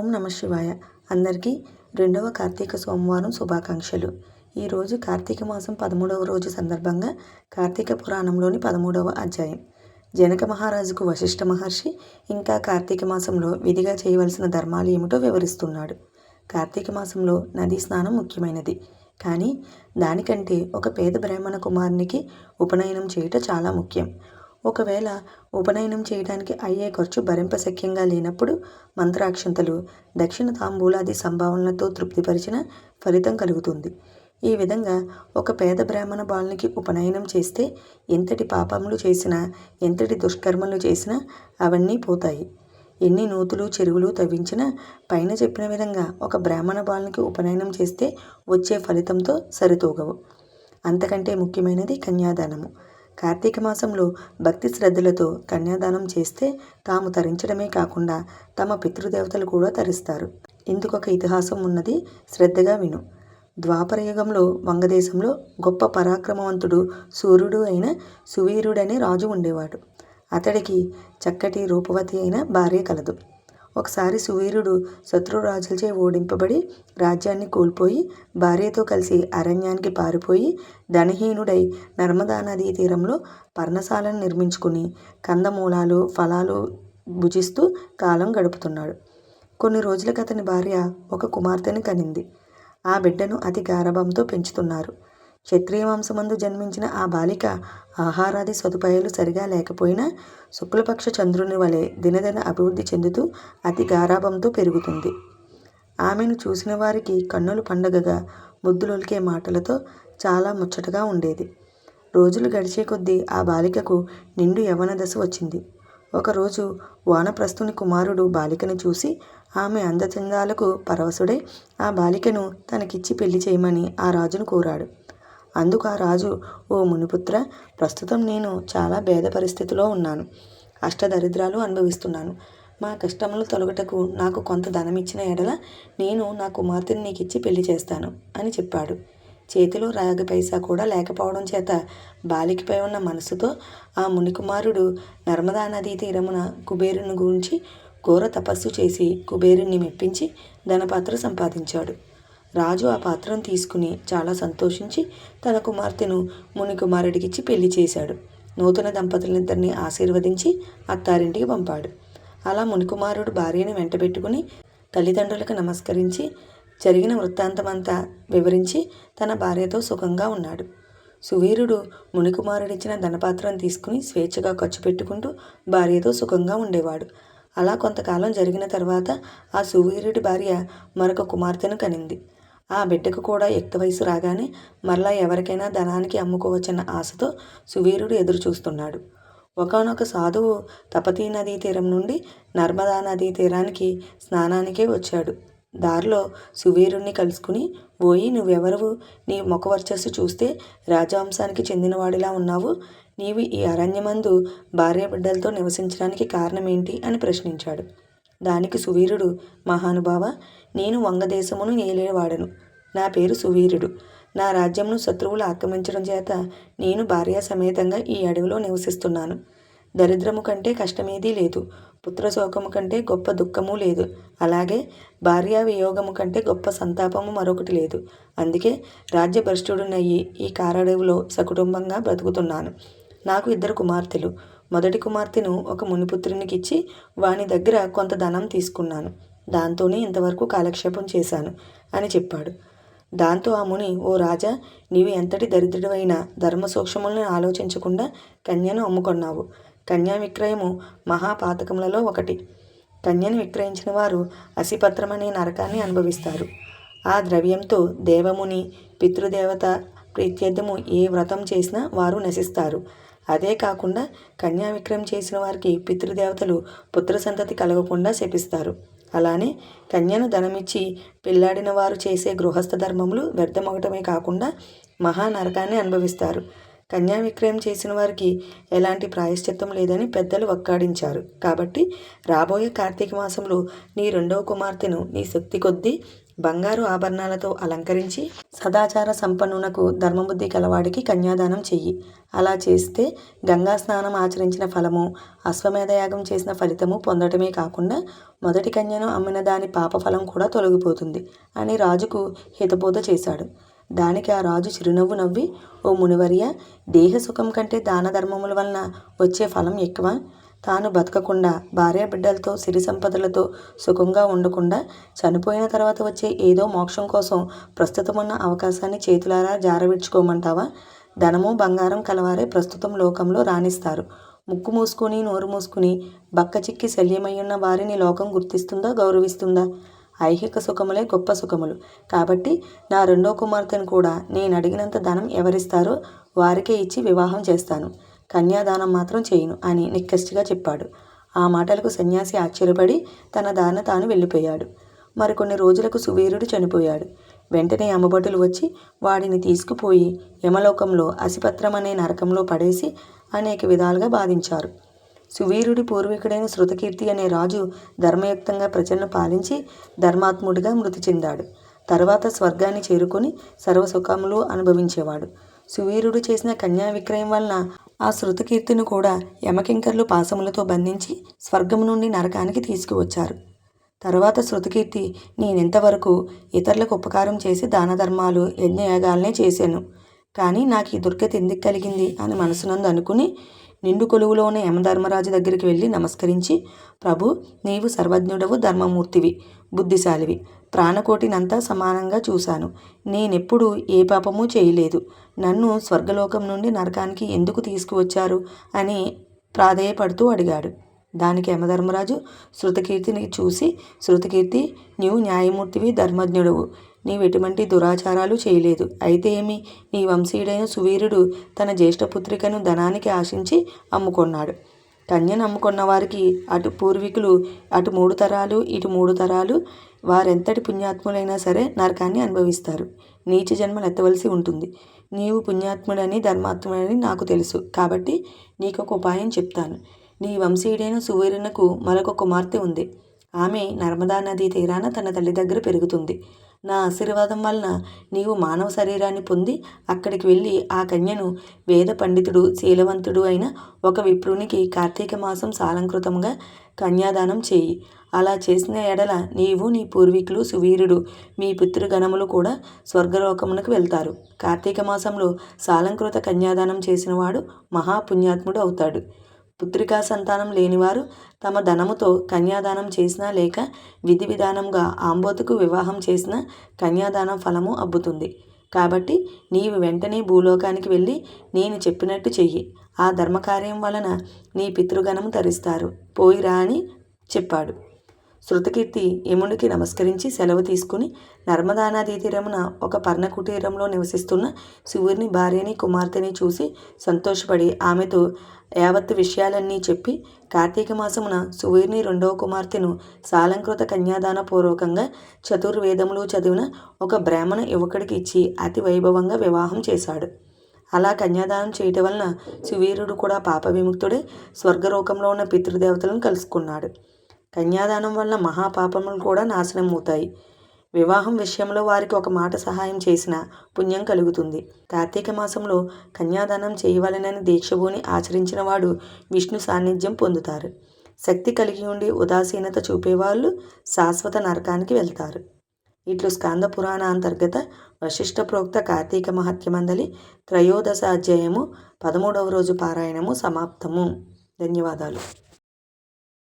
ఓం నమ శివాయ. అందరికీ రెండవ కార్తీక సోమవారం శుభాకాంక్షలు. ఈరోజు కార్తీక మాసం పదమూడవ రోజు సందర్భంగా కార్తీక పురాణంలోని పదమూడవ అధ్యాయం. జనక మహారాజుకు వశిష్ఠ మహర్షి ఇంకా కార్తీక మాసంలో విధిగా చేయవలసిన ధర్మాలు ఏమిటో వివరిస్తున్నాడు. కార్తీక మాసంలో నదీ స్నానం ముఖ్యమైనది. కానీ దానికంటే ఒక పేద బ్రాహ్మణ కుమారునికి ఉపనయనం చేయుట చాలా ముఖ్యం. ఒకవేళ ఉపనయనం చేయడానికి అయ్యే ఖర్చు భరింపశక్యంగా లేనప్పుడు మంత్రాక్షంతలు దక్షిణ తాంబూలాది సంభావనలతో తృప్తిపరిచిన ఫలితం కలుగుతుంది. ఈ విధంగా ఒక పేద బ్రాహ్మణ బాలునికి ఉపనయనం చేస్తే ఎంతటి పాపములు చేసినా ఎంతటి దుష్కర్మలు చేసినా అవన్నీ పోతాయి. ఎన్ని నూతులు చెరువులు తవ్వించినా పైన చెప్పిన విధంగా ఒక బ్రాహ్మణ బాలునికి ఉపనయనం చేస్తే వచ్చే ఫలితంతో సరితూగవు. అంతకంటే ముఖ్యమైనది కన్యాదానము. కార్తీక మాసంలో భక్తి శ్రద్ధలతో కన్యాదానం చేస్తే తాము తరించడమే కాకుండా తమ పితృదేవతలు కూడా తరిస్తారు. ఇందుకొక ఇతిహాసం ఉన్నది శ్రద్ధగా విను. ద్వాపరయుగంలో వంగదేశంలో గొప్ప పరాక్రమవంతుడు సూర్యుడు అయిన సువీరుడనే రాజు ఉండేవాడు. అతడికి చక్కటి రూపవతి అయిన భార్య కలదు. ఒకసారి సువీరుడు శత్రురాజులచే ఓడింపబడి రాజ్యాన్ని కోల్పోయి భార్యతో కలిసి అరణ్యానికి పారిపోయి ధనహీనుడై నర్మదా నదీ తీరంలో పర్ణశాలను నిర్మించుకుని కందమూలాలు ఫలాలు భుజిస్తూ కాలం గడుపుతున్నాడు. కొన్ని రోజులకు అతని భార్య ఒక కుమార్తెని కనింది. ఆ బిడ్డను అతి గారభంతో పెంచుతున్నారు. క్షత్రియ వంశమందు జన్మించిన ఆ బాలిక ఆహారాది సదుపాయాలు సరిగా లేకపోయినా శుక్లపక్ష చంద్రుని వలె దినదిన అభివృద్ధి చెందుతూ అతి గారాభంతో పెరుగుతుంది. ఆమెను చూసిన వారికి కన్నులు పండగగా ముద్దులొలికే మాటలతో చాలా ముచ్చటగా ఉండేది. రోజులు గడిచే కొద్దీ ఆ బాలికకు నిండు యవన దశ వచ్చింది. ఒకరోజు వానప్రస్థుని కుమారుడు బాలికను చూసి ఆమె అందచందాలకు పరవశుడై ఆ బాలికను తనకిచ్చి పెళ్ళి చేయమని ఆ రాజును కోరాడు. అందుకు ఆ రాజు ఓ మునిపుత్ర ప్రస్తుతం నేను చాలా భేద పరిస్థితిలో ఉన్నాను. అష్టదరిద్రాలు అనుభవిస్తున్నాను. మా కష్టములు తొలగటకు నాకు కొంత ధనం ఇచ్చిన ఎడల నేను నా కుమార్తెని నీకు ఇచ్చి పెళ్ళి చేస్తాను అని చెప్పాడు. చేతిలో రాగ పైసా కూడా లేకపోవడం చేత బాలికపై ఉన్న మనసుతో ఆ మునికుమారుడు నర్మదా నదీ తీరమున కుబేరుని గురించి ఘోర తపస్సు చేసి కుబేరుణ్ణి మెప్పించి ధనపాత్ర సంపాదించాడు. రాజు ఆ పాత్రను తీసుకుని చాలా సంతోషించి తన కుమార్తెను ముని కుమారుడికిచ్చి పెళ్ళి చేశాడు. నూతన దంపతులిద్దరిని ఆశీర్వదించి అత్తారింటికి పంపాడు. అలా మునికుమారుడు భార్యను వెంటబెట్టుకుని తల్లిదండ్రులకు నమస్కరించి జరిగిన వృత్తాంతమంతా వివరించి తన భార్యతో సుఖంగా ఉన్నాడు. సువీరుడు మునికుమారుడిచ్చిన ధనపాత్రం తీసుకుని స్వేచ్ఛగా ఖర్చు పెట్టుకుంటూ భార్యతో సుఖంగా ఉండేవాడు. అలా కొంతకాలం జరిగిన తర్వాత ఆ సువీరుడి భార్య మరొక కుమార్తెను కనింది. ఆ బిడ్డకు కూడా యుక్త వయసు రాగానే మరలా ఎవరికైనా ధనానికి అమ్ముకోవచ్చన్న ఆశతో సువీరుడు ఎదురు చూస్తున్నాడు ఒకనొక సాధువు తపతీ నదీ తీరం నుండి నర్మదా నదీ తీరానికి స్నానానికే వచ్చాడు. దారిలో సువీరుణ్ణి కలుసుకుని ఓయి నువ్వెవరవు? నీ ముఖవర్చస్సు చూస్తే రాజవంశానికి చెందినవాడిలా ఉన్నావు. నీవు ఈ అరణ్యమందు భార్య బిడ్డలతో నివసించడానికి కారణమేంటి? అని ప్రశ్నించాడు. దానికి సువీరుడు మహానుభావ నేను వంగదేశమును ఏలేవాడను. నా పేరు సువీరుడు. నా రాజ్యమును శత్రువులు ఆక్రమించడం చేత నేను భార్యా సమేతంగా ఈ అడవిలో నివసిస్తున్నాను. దరిద్రము కంటే కష్టమేదీ లేదు. పుత్రశోకము కంటే గొప్ప దుఃఖము లేదు. అలాగే భార్యా వియోగము కంటే గొప్ప సంతాపము మరొకటి లేదు. అందుకే రాజ్యభ్రష్టుడునయ్యి ఈ కారడవిలో సకుటుంబంగా బ్రతుకుతున్నాను. నాకు ఇద్దరు కుమార్తెలు. మొదటి కుమార్తెను ఒక మునిపుత్రునికి ఇచ్చి వాని దగ్గర కొంత ధనం తీసుకున్నాను. దాంతోనే ఇంతవరకు కాలక్షేపం చేశాను అని చెప్పాడు. దాంతో ఆ ముని ఓ రాజా నీవు ఎంతటి దరిద్రుడైన ధర్మసూక్ష్మములను ఆలోచించకుండా కన్యను అమ్ముకొన్నావు. కన్యా విక్రయము మహాపాతకములలో ఒకటి. కన్యను విక్రయించిన వారు అసిపత్రం అనే నరకాన్ని అనుభవిస్తారు. ఆ ద్రవ్యంతో దేవముని పితృదేవత ప్రీత్యర్థము ఏ వ్రతం చేసినా వారు నశిస్తారు. అదే కాకుండా కన్యా విక్రయం చేసిన వారికి పితృదేవతలు పుత్ర సంతతి కలగకుండా శపిస్తారు. అలానే కన్యను ధనమిచ్చి పెళ్ళాడిన వారు చేసే గృహస్థ ధర్మములు వ్యర్థమవటమే కాకుండా మహా నరకాన్ని అనుభవిస్తారు. కన్యా విక్రయం చేసిన వారికి ఎలాంటి ప్రాయశ్చిత్తం లేదని పెద్దలు వక్కాడించారు. కాబట్టి రాబోయే కార్తీక మాసంలో నీ రెండవ కుమార్తెను నీ శక్తి కొద్దీ బంగారు ఆభరణాలతో అలంకరించి సదాచార సంపన్నునకు ధర్మబుద్ధి కలవాడికి కన్యాదానం చెయ్యి. అలా చేస్తే గంగా స్నానం ఆచరించిన ఫలము అశ్వమేధయాగం చేసిన ఫలితము పొందటమే కాకుండా మొదటి కన్యను అమ్మిన దాని పాపఫలం కూడా తొలగిపోతుంది అని రాజుకు హితబోధ చేశాడు. దానికి ఆ రాజు చిరునవ్వు నవ్వి ఓ మునివర్య దేహ సుఖం కంటే దాన ధర్మముల వలన వచ్చే ఫలం ఎక్కువ. తాను బతకకుండా భార్య బిడ్డలతో సిరి సంపదలతో సుఖంగా ఉండకుండా చనిపోయిన తర్వాత వచ్చే ఏదో మోక్షం కోసం ప్రస్తుతం ఉన్న అవకాశాన్ని చేతులారా జారవిడ్చుకోమంటావా? ధనము బంగారం కలవారే ప్రస్తుతం లోకంలో రాణిస్తారు. ముక్కు మూసుకుని నోరు మూసుకుని బక్క చిక్కి శల్యమయ్యున్న వారిని లోకం గుర్తిస్తుందా గౌరవిస్తుందా? ఐహిక సుఖములే గొప్ప సుఖములు. కాబట్టి నా రెండో కుమార్తెను కూడా నేను అడిగినంత ధనం ఎవరిస్తారో వారికే ఇచ్చి వివాహం చేస్తాను. కన్యాదానం మాత్రం చేయను అని నిక్కచ్చిగా చెప్పాడు. ఆ మాటలకు సన్యాసి ఆశ్చర్యపడి తన దాన తాను వెళ్ళిపోయాడు. మరికొన్ని రోజులకు సువీరుడు చనిపోయాడు. వెంటనే అమ్మబటులు వచ్చి వాడిని తీసుకుపోయి యమలోకంలో అసిపత్రం అనే నరకంలో పడేసి అనేక విధాలుగా బాధించారు. సువీరుడి పూర్వీకుడైన శృతకీర్తి అనే రాజు ధర్మయుక్తంగా ప్రజలను పాలించి ధర్మాత్ముడిగా మృతి చెందాడు. తర్వాత స్వర్గాన్ని చేరుకొని సర్వసుఖములు అనుభవించేవాడు. సువీరుడు చేసిన కన్యా విక్రయం వలన ఆ శృతకీర్తిని కూడా యమకింకర్లు పాసములతో బంధించి స్వర్గం నుండి నరకానికి తీసుకువచ్చారు. తర్వాత శృతకీర్తి నేనెంతవరకు ఇతరులకు ఉపకారం చేసి దాన ధర్మాలు యజ్ఞయాగాలనే చేశాను. కానీ నాకు ఈ దుర్గతి ఎందుకు కలిగింది? అని మనసునందు అనుకుని నిండు కొలువులో ఉన్న యమధర్మరాజు దగ్గరికి వెళ్ళి నమస్కరించి ప్రభు నీవు సర్వజ్ఞుడవు ధర్మమూర్తివి బుద్ధిశాలివి. ప్రాణకోటినంతా సమానంగా చూశాను. నేనెప్పుడు ఏ పాపమూ చేయలేదు. నన్ను స్వర్గలోకం నుండి నరకానికి ఎందుకు తీసుకువచ్చారు? అని ప్రాధేయపడుతూ అడిగాడు. దానికి యమధర్మరాజు శృతకీర్తిని చూసి శృతకీర్తి నీవు న్యాయమూర్తివి ధర్మజ్ఞుడవు. నీవు ఎటువంటి దురాచారాలు చేయలేదు. అయితే ఏమి? నీ వంశీయుడైన సువీరుడు తన జ్యేష్ఠపుత్రికను ధనానికి ఆశించి అమ్ముకొన్నాడు. కన్యను అమ్ముకున్న వారికి అటు పూర్వీకులు అటు మూడు తరాలు ఇటు మూడు తరాలు వారెంతటి పుణ్యాత్ములైనా సరే నరకాన్ని అనుభవిస్తారు. నీచ జన్మలు ఎత్తవలసి ఉంటుంది. నీవు పుణ్యాత్ముడని ధర్మాత్ముడని నాకు తెలుసు. కాబట్టి నీకు ఒక ఉపాయం చెప్తాను. నీ వంశీయుడైన సువీరునకు మరొక కుమార్తె ఉంది. ఆమె నర్మదా నదీ తీరాన తన తల్లి దగ్గర పెరుగుతుంది. నా ఆశీర్వాదం వలన నీవు మానవ శరీరాన్ని పొంది అక్కడికి వెళ్ళి ఆ కన్యను వేద పండితుడు శీలవంతుడు అయిన ఒక విప్రునికి కార్తీక మాసం సాలంకృతంగా కన్యాదానం చేయి. అలా చేసిన ఎడల నీవు నీ పూర్వీకులు సువీరుడు మీ పితృగణములు కూడా స్వర్గలోకమునకు వెళ్తారు. కార్తీక మాసంలో సాలంకృత కన్యాదానం చేసినవాడు మహాపుణ్యాత్ముడు అవుతాడు. పుత్రికా సంతానం లేనివారు తమ ధనముతో కన్యాదానం చేసినా లేక విధి విధానంగా ఆంబోతుకు వివాహం చేసిన కన్యాదానం ఫలము అబ్బుతుంది. కాబట్టి నీవు వెంటనే భూలోకానికి వెళ్ళి నేను చెప్పినట్టు చెయ్యి. ఆ ధర్మకార్యం వలన నీ పితృగణము తరిస్తారు. పోయిరా అని చెప్పాడు. శృతకీర్తి యమునికి నమస్కరించి సెలవు తీసుకుని నర్మదానదీ తీరమున ఒక పర్ణ కుటీరంలో నివసిస్తున్న శివుని భార్యని కుమార్తెని చూసి సంతోషపడి ఆమెతో యావత్తు విషయాలన్నీ చెప్పి కార్తీక మాసమున సువీర్ని రెండవ కుమార్తెను సాలంకృత కన్యాదాన పూర్వకంగా చతుర్వేదములు చదివిన ఒక బ్రాహ్మణ యువకుడికి ఇచ్చి అతి వైభవంగా వివాహం చేశాడు. అలా కన్యాదానం చేయటం వలన సువీరుడు కూడా పాప విముక్తుడే స్వర్గలోకంలో ఉన్న పితృదేవతలను కలుసుకున్నాడు. కన్యాదానం వలన మహాపాపములు కూడా నాశనం అవుతాయి వివాహం విషయంలో వారికి ఒక మాట సహాయం చేసిన పుణ్యం కలుగుతుంది. కార్తీక మాసంలో కన్యాదానం చేయవలనని దీక్షభూని ఆచరించిన వాడు విష్ణు సాన్నిధ్యం పొందుతారు. శక్తి కలిగి ఉండి ఉదాసీనత చూపేవాళ్ళు శాశ్వత నరకానికి వెళ్తారు. ఇట్లు స్కంద పురాణ అంతర్గత వశిష్ఠ ప్రోక్త కార్తీక మహత్యమందలి త్రయోదశ అధ్యాయము పదమూడవ రోజు పారాయణము సమాప్తము. ధన్యవాదాలు.